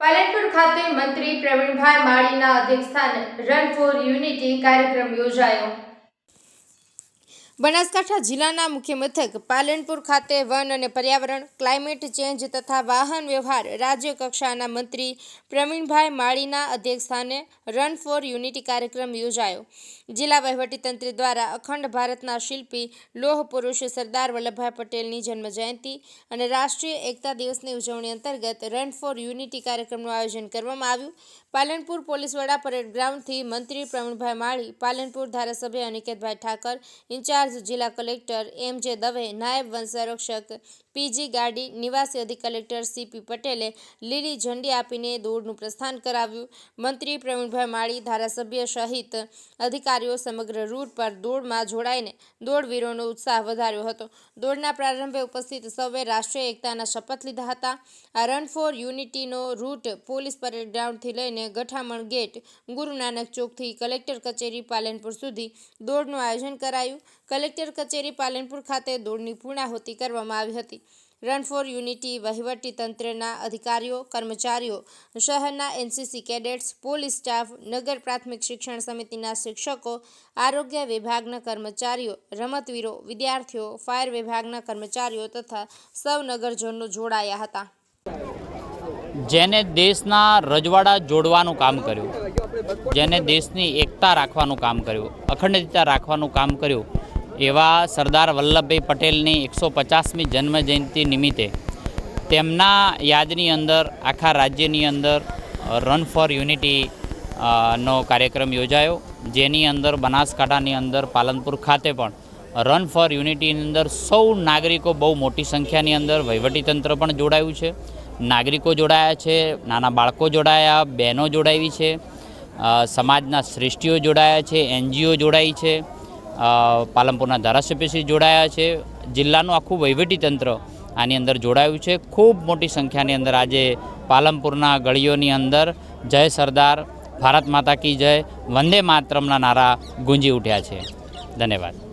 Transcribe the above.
પાલનપુર ખાતે મંત્રી પ્રવીણભાઈ માળીના અધ્યક્ષસ્થાને રન ફોર યુનિટી કાર્યક્રમ યોજાયો. બનાસકાંઠા જિલ્લાના મુખ્ય મથક પાલનપુર ખાતે વન અને પર્યાવરણ, ક્લાઇમેટ ચેન્જ તથા વાહન વ્યવહાર રાજ્ય કક્ષાના મંત્રી પ્રવીણભાઈ માળીના અધ્યક્ષસ્થાને રન ફોર યુનિટી કાર્યક્રમ યોજાયો. જિલ્લા વહીવટીતંત્ર દ્વારા અખંડ ભારતના શિલ્પી લોહ પુરુષ સરદાર વલ્લભભાઈ પટેલની જન્મજયંતિ અને રાષ્ટ્રીય એકતા દિવસની ઉજવણી અંતર્ગત રન ફોર યુનિટી કાર્યક્રમનું આયોજન કરવામાં આવ્યું. પાલનપુર પોલીસ વડા પરેડ ગ્રાઉન્ડથી મંત્રી પ્રવીણભાઈ માળી, પાલનપુર ધારાસભ્ય અનિકેતભાઈ ઠાકર, ઇન્ચાર્જ જિલ્લા કલેક્ટર એમ જે દવે, નાયબ વન પીજી ગાડી, નિવાસી અધિક કલેક્ટર સીપી પટેલે લીલી ઝંડી આપીને દોડનું પ્રસ્થાન કરાવ્યું. મંત્રી પ્રવીણભાઈ માળી, ધારાસભ્ય સહિત અધિકારીઓ સમગ્ર રૂટ પર દોડમાં જોડાઈને દોડવીરોનો ઉત્સાહ વધાર્યો હતો. દોડના પ્રારંભે ઉપસ્થિત સૌએ રાષ્ટ્રીય એકતાના શપથ લીધા હતા. આ રન ફોર યુનિટીનો રૂટ પોલીસ પરેડ ગ્રાઉન્ડથી લઈને ગઠામણ ગેટ ગુરુ નાનક ચોકથી કલેક્ટર કચેરી પાલનપુર સુધી દોડનું આયોજન કરાયું. કલેક્ટર કચેરી પાલનપુર ખાતે દોડની પૂર્ણાહુતિ કરવામાં આવી હતી. રન ફોર યુનિટી વહીવટી તંત્રના અધિકારીઓ, કર્મચારીઓ, શહેરના એનસીસી કેડેટ્સ, પોલીસ સ્ટાફ, નગર પ્રાથમિક શિક્ષણ સમિતિના શિક્ષકો, આરોગ્ય વિભાગના કર્મચારીઓ, રમતવીરો, વિદ્યાર્થીઓ, ફાયર વિભાગના કર્મચારીઓ તથા સૌ નગરજનો જોડાયા હતા. જેને દેશના રજવાડા જોડવાનું કામ કર્યું, જેને દેશની એકતા રાખવાનું કામ કર્યું, અખંડિતતા રાખવાનું કામ કર્યું એવા સરદાર વલ્લભભાઈ પટેલની એકસો પચાસમી જન્મજયંતિ નિમિત્તે તેમના યાદની અંદર, આખા રાજ્યની અંદર રન ફોર યુનિટી નો કાર્યક્રમ યોજાયો. જેની અંદર બનાસકાંઠાની અંદર, પાલનપુર ખાતે પણ રન ફોર યુનિટીની અંદર સૌ નાગરિકો બહુ મોટી સંખ્યાની અંદર વહીવટીતંત્ર પણ જોડાયું છે. નાગરિકો જોડાયા છે, નાના બાળકો જોડાયા, બહેનો જોડાવી છે સમાજના શ્રેષ્ઠીઓ જોડાયા છે, એનજીઓ જોડાઈ છે. પાલનપુરના ધારાસભ્યશ્રી જોડાયા છે. જિલ્લાનું આખું વહીવટીતંત્ર આની અંદર જોડાયું છે. ખૂબ મોટી સંખ્યાની અંદર આજે પાલનપુરના ગળીઓની અંદર જય સરદાર, ભારત માતા કી જય, વંદે માતરમના નારા ગુંજી ઉઠ્યા છે. ધન્યવાદ.